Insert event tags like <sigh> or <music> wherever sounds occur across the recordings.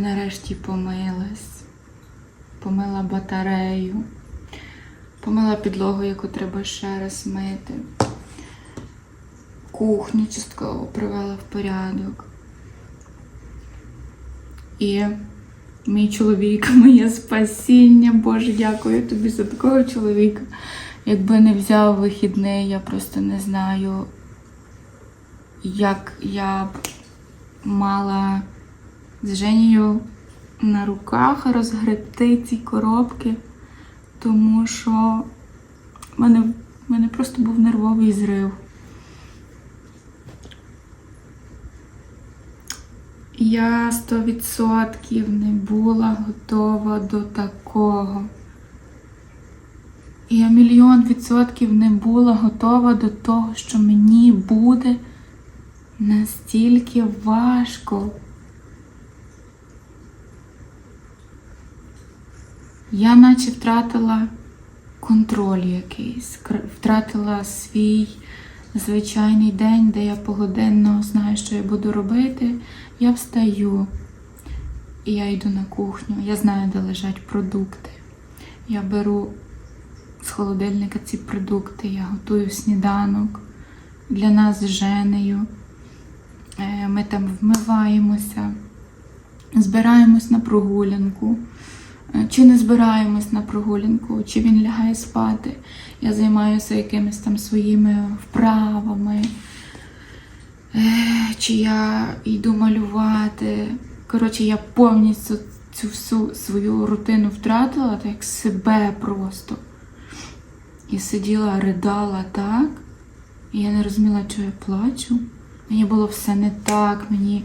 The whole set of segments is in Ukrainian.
нарешті помилась, помила батарею, помила підлогу, яку треба ще раз мити. Кухню частково привела в порядок. І мій чоловік, <laughs> моє спасіння. Боже, дякую тобі за такого чоловіка. Якби не взяв вихідний, я просто не знаю, як я б мала з Женією на руках розгребти ці коробки, тому що в мене, в мене просто був нервовий зрив. Я 100% не була готова до такого. Я мільйон відсотків не була готова до того, що мені буде настільки важко. Я наче втратила контроль якийсь, втратила свій звичайний день, де я погодинно знаю, що я буду робити. Я встаю і я йду на кухню. Я знаю, де лежать продукти. Я беру з холодильника ці продукти, я готую сніданок для нас з Женею. Е, Ми там вмиваємося, збираємось на прогулянку. Е, Чи не збираємось на прогулянку, чи він лягає спати. Я займаюся якимись там своїми вправами, е, чи я йду малювати. Коротше, я повністю цю всю свою рутину втратила, так як себе просто. І сиділа, ридала так. І я не розуміла, чого я плачу. Мені було все не так, мені,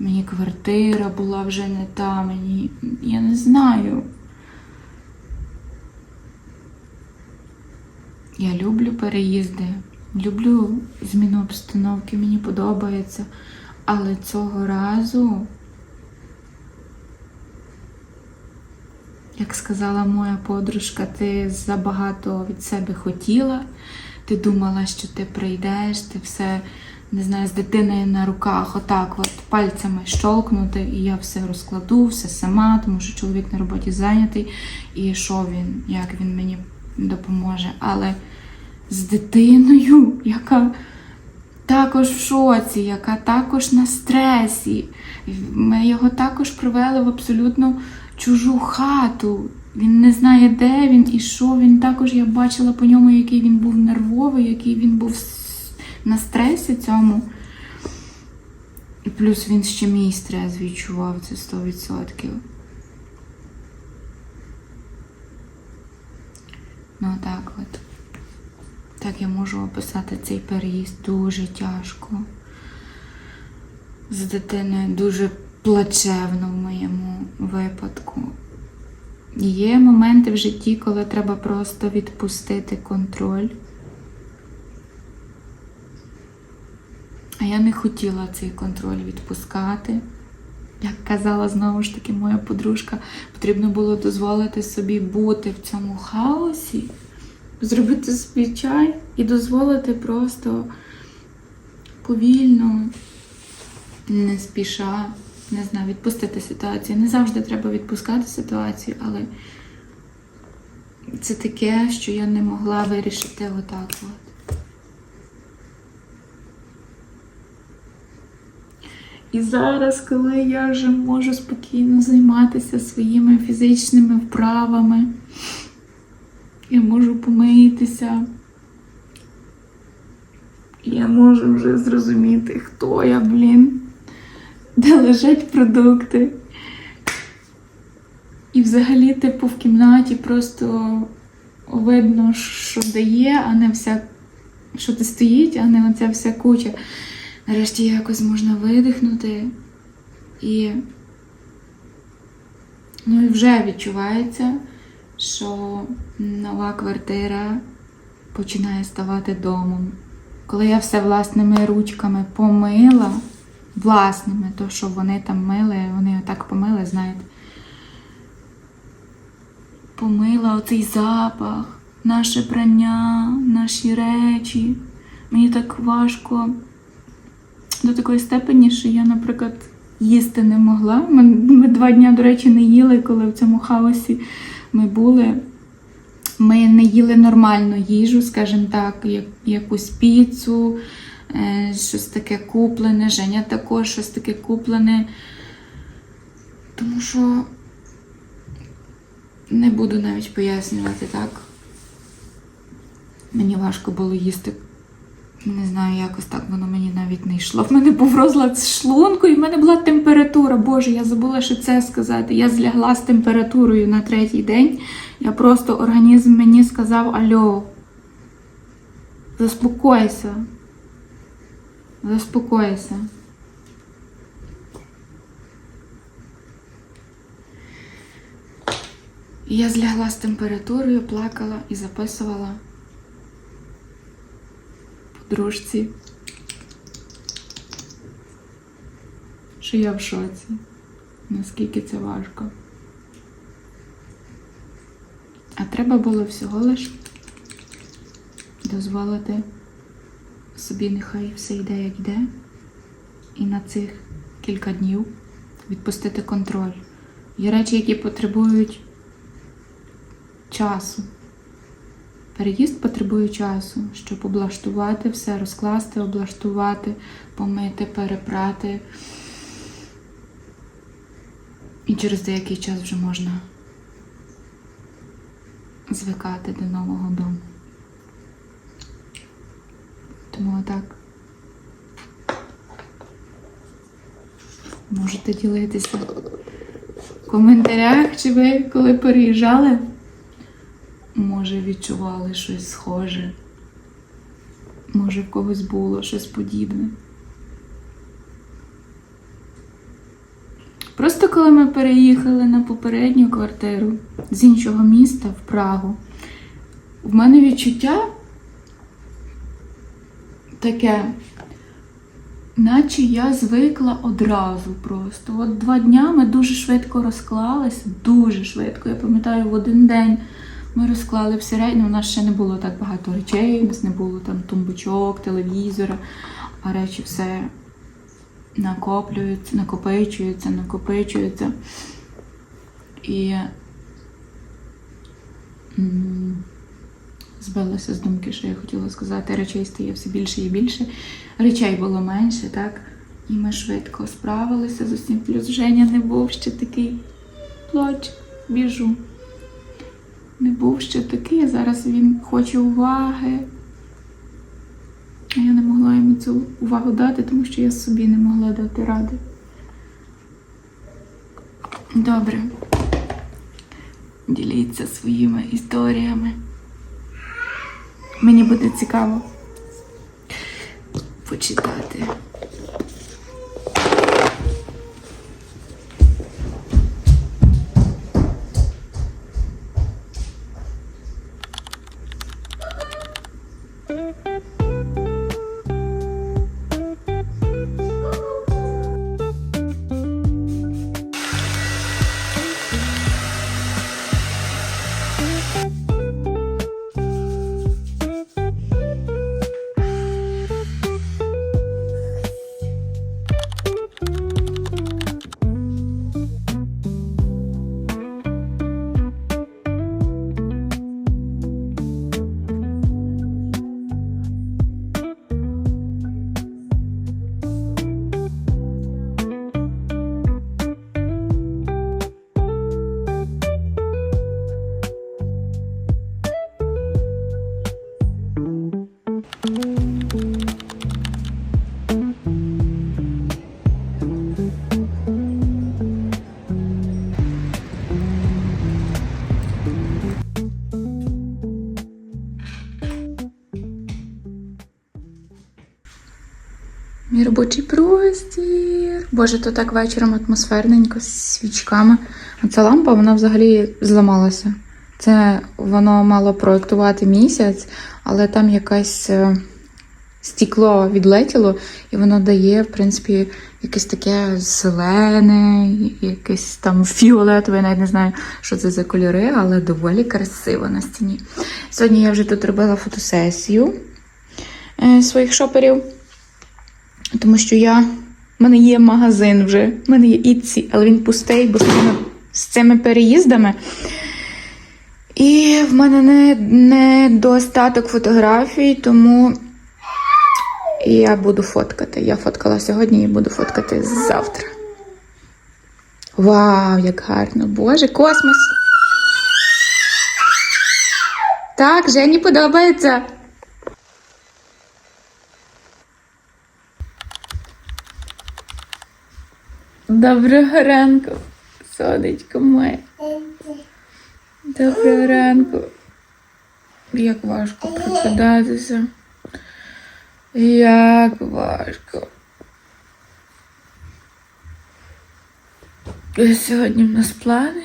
мені квартира була вже не та, мені. Я не знаю. Я люблю переїзди, люблю зміну обстановки, мені подобається. Але цього разу, як сказала моя подружка, ти забагато від себе хотіла. Ти думала, що ти прийдеш, ти все, не знаю, з дитиною на руках, отак от пальцями щолкнути, і я все розкладу, все сама, тому що чоловік на роботі зайнятий, і що він, як він мені допоможе. Але з дитиною, яка також в шоці, яка також на стресі. Ми його також привели в абсолютно чужу хату. Він не знає, де він і що. Він також я бачила по ньому, який він був нервовий, який він був на стресі цьому. І плюс він ще мій стрес відчував це 100%. Ну так от. Так я можу описати цей переїзд дуже тяжко. З дитиною дуже плачевно в моєму випадку. Є моменти в житті, коли треба просто відпустити контроль. А я не хотіла цей контроль відпускати. Як казала знову ж таки моя подружка, потрібно було дозволити собі бути в цьому хаосі, зробити собі чай і дозволити просто повільно, не спіша, не знаю, відпустити ситуацію. Не завжди треба відпускати ситуацію, але це таке, що я не могла вирішити отак от. І зараз, коли я вже можу спокійно займатися своїми фізичними вправами, я можу помитися, я можу вже зрозуміти, хто я, блін, де лежать продукти. І взагалі, типу, в кімнаті просто видно, що де є, а не вся, що де стоїть, а не оця вся куча. Нарешті якось можна видихнути і ну і вже відчувається, що нова квартира починає ставати домом. Коли я все власними ручками помила, власними, то що вони там мили, вони отак помили, знаєте. Помила оцей запах, наше прання, наші речі. Мені так важко до такої степені, що я, наприклад, їсти не могла. Ми, ми два дні, до речі, не їли, коли в цьому хаосі ми були. Ми не їли нормальну їжу, скажімо так, як, якусь піцу, е, щось таке куплене. Женя також щось таке куплене. Тому що не буду навіть пояснювати, так? Мені важко було їсти. Не знаю, якось так воно мені навіть не йшло. В мене був розлад шлунку, і в мене була температура. Боже, я забула ще це сказати. Я злягла з температурою на третій день. Я просто організм мені сказав: Альо, заспокойся. Заспокойся. І я злягла з температурою, плакала і записувала подружці, що я в шоці, наскільки це важко. А треба було всього лиш дозволити собі, нехай все йде, як йде, і на цих кілька днів відпустити контроль. Є речі, які потребують часу. Переїзд потребує часу, щоб облаштувати все, розкласти, облаштувати, помити, перепрати. І через деякий час вже можна звикати до нового дому. Тому отак. Можете ділитися в коментарях, чи ви коли переїжджали, може відчували щось схоже. Може в когось було щось подібне. Просто коли ми переїхали на попередню квартиру з іншого міста в Прагу, в мене відчуття таке, наче я звикла одразу просто. От два дня ми дуже швидко розклалися, дуже швидко. Я пам'ятаю, в один день ми розклали в середньому. У нас ще не було так багато речей, у нас не було там тумбочок, телевізора, а речі все накоплюються, накопичуються, накопичуються. І збилася з думки, що я хотіла сказати, речей стає все більше і більше. Речей було менше, так? І ми швидко справилися з усім. Плюс Женя не був ще такий плач, біжу. Не був ще такий, зараз він хоче уваги. А я не могла йому цю увагу дати, тому що я собі не могла дати ради. Добре. Діліться своїми історіями. Мені буде цікаво почитати. Робочий простір. Боже, то так вечором атмосферненько з свічками. А ця лампа, вона взагалі зламалася. Це воно мало проектувати місяць, але там якесь е, стекло відлетіло, і воно дає, в принципі, якесь таке зелене, якесь там фіолетове, я навіть не знаю, що це за кольори, але доволі красиво на стіні. Сьогодні я вже тут робила фотосесію. е, своїх шоперів. Тому що я. в мене є магазин вже. в мене є Ітсі, але він пустий, бо з цими, з цими переїздами. І в мене не, не достаток фотографій, тому я буду фоткати. Я фоткала сьогодні і буду фоткати завтра. Вау, як гарно! Боже, космос! Так, Жені подобається. Доброго ранку, сонечко моє. Доброго ранку. Як важко прокидатися. Як важко. Сьогодні в нас плани.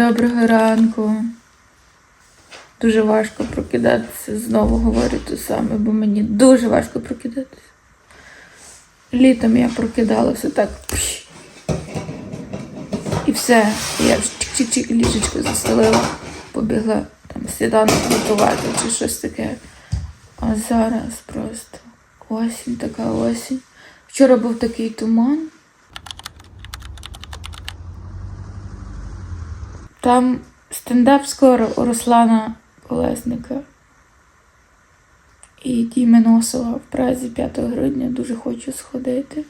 Доброго ранку. Дуже важко прокидатися. Знову говорю те саме, бо мені дуже важко прокидатися. Літом я прокидалася так. І все. Я чик-чик-чик ліжечко застелила, побігла там сніданок готувати чи щось таке. А зараз просто осінь, така осінь. Вчора був такий туман. Там стендап скоро у Руслана Колесника і Діми Носова в Празі 5 грудня. Дуже хочу сходити.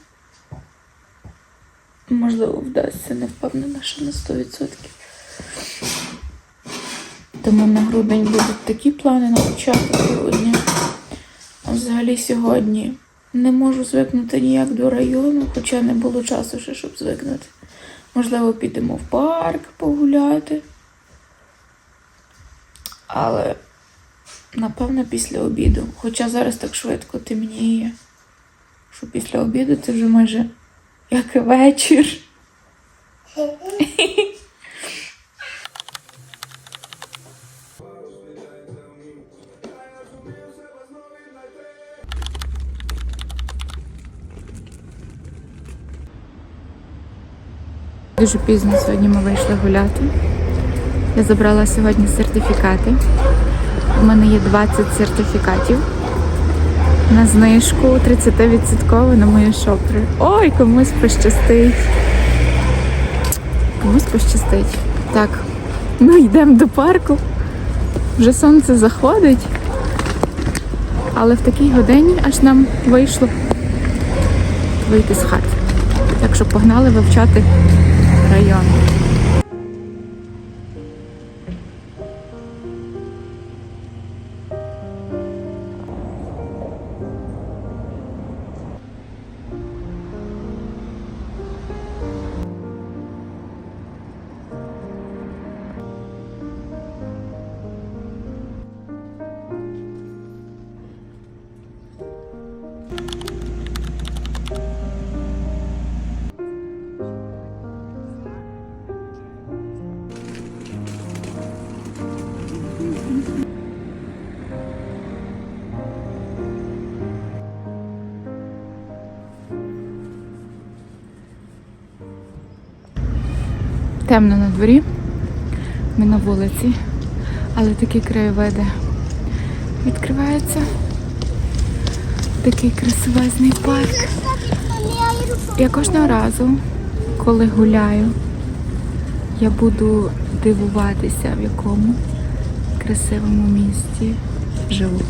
Можливо, вдасться, не впевнена, що на 100%. Тому на грудень будуть такі плани на початок грудня. А взагалі сьогодні не можу звикнути ніяк до району, хоча не було часу ще, щоб звикнути. Можливо, підемо в парк погуляти. Але, напевно, після обіду. Хоча зараз так швидко темніє, що після обіду це вже майже як вечір. <laughs> Дуже пізно сьогодні ми вийшли гуляти. Я забрала сьогодні сертифікати. У мене є 20 сертифікатів на знижку 30% на мої шопери. Ой, комусь пощастить. Комусь пощастить. Так, ми йдемо до парку. Вже сонце заходить. Але в такій годині аж нам вийшло вийти з хати. Так що погнали вивчати район. Темно на дворі. Ми на вулиці, але такі краєвиди відкриваються. Такий красивезний парк. Я кожного разу, коли гуляю, я буду дивуватися, в якому красивому місті живу.